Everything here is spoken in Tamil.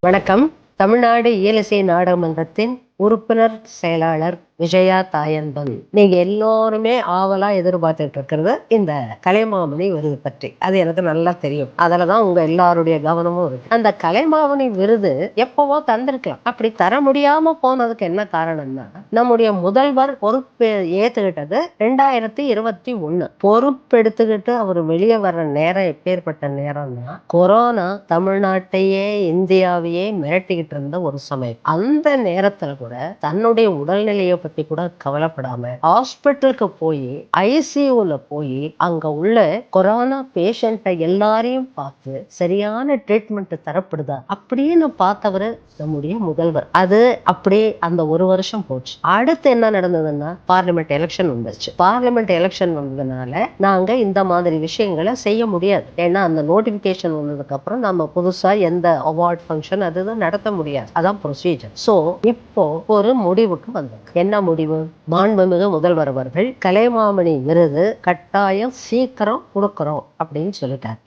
வணக்கம். தமிழ்நாடு இயலிசை நாடக மன்றத்தின் உறுப்பினர் செயலாளர் விஜயா தாயன்பன் நீங்க எல்லோருமே ஆவலா எதிர்பார்த்துட்டு இருக்கிறது இந்த கலைமாமணி விருது பற்றி. அது எனக்கு நல்லா தெரியும். அதுலதான் உங்க எல்லாருடைய கவனமும் இருக்கு. அந்த கலைமாமணி விருது எப்பவோ தந்திருக்கலாம். அப்படி தர முடியாம போனதுக்கு என்ன காரணம்னா நம்முடைய முதல்வர் பொறுப்பு ஏத்துக்கிட்டது ரெண்டாயிரத்தி இருபத்தி ஒண்ணு பொறுப்பெடுத்துக்கிட்டு அவர் வெளியே வர்ற நேரம் எப்பேற்பட்ட நேரம்னா கொரோனா தமிழ்நாட்டையே இந்தியாவையே மிரட்டிக்கிட்டு இருந்த ஒரு சமயம். அந்த நேரத்துல கூட தன்னுடைய உடல்நிலையை பத்தி கூட கவலைப்படாம ஹாஸ்பிட்டலுக்கு போய் ஐசியூல போய் அங்க உள்ள கொரோனா பேஷண்ட்டை எல்லாரையும் பார்த்து சரியான ட்ரீட்மெண்ட் தரப்படுதா அப்படின்னு பார்த்தவர் நம்முடைய முதல்வர். அது அப்படியே அந்த ஒரு வருஷம் போச்சு. அடுத்து என்ன நடந்ததுன்னா பார்லிமெண்ட் எலெக்ஷன் வந்துச்சு பார்லிமெண்ட் எலெக்ஷன் வந்ததுனால நாங்க இந்த மாதிரி விஷயங்களை செய்ய முடியாது. ஏன்னா அந்த நோட்டிபிகேஷன் வந்ததுக்கு அப்புறம் நம்ம புதுசா எந்த அவார்ட் ஃபங்க்ஷன் அது நடத்த முடியாது. அதான் ப்ரொசீஜர் சோ இப்போ ஒரு முடிவுக்கு வந்தோம். என்ன முடிவு? மாண்புமிகு முதல்வர் அவர்கள் கலைமாமணி விருது கட்டாயம் சீக்கிரம் கொடுக்குறோம் அப்படின்னு சொல்லிட்டார்.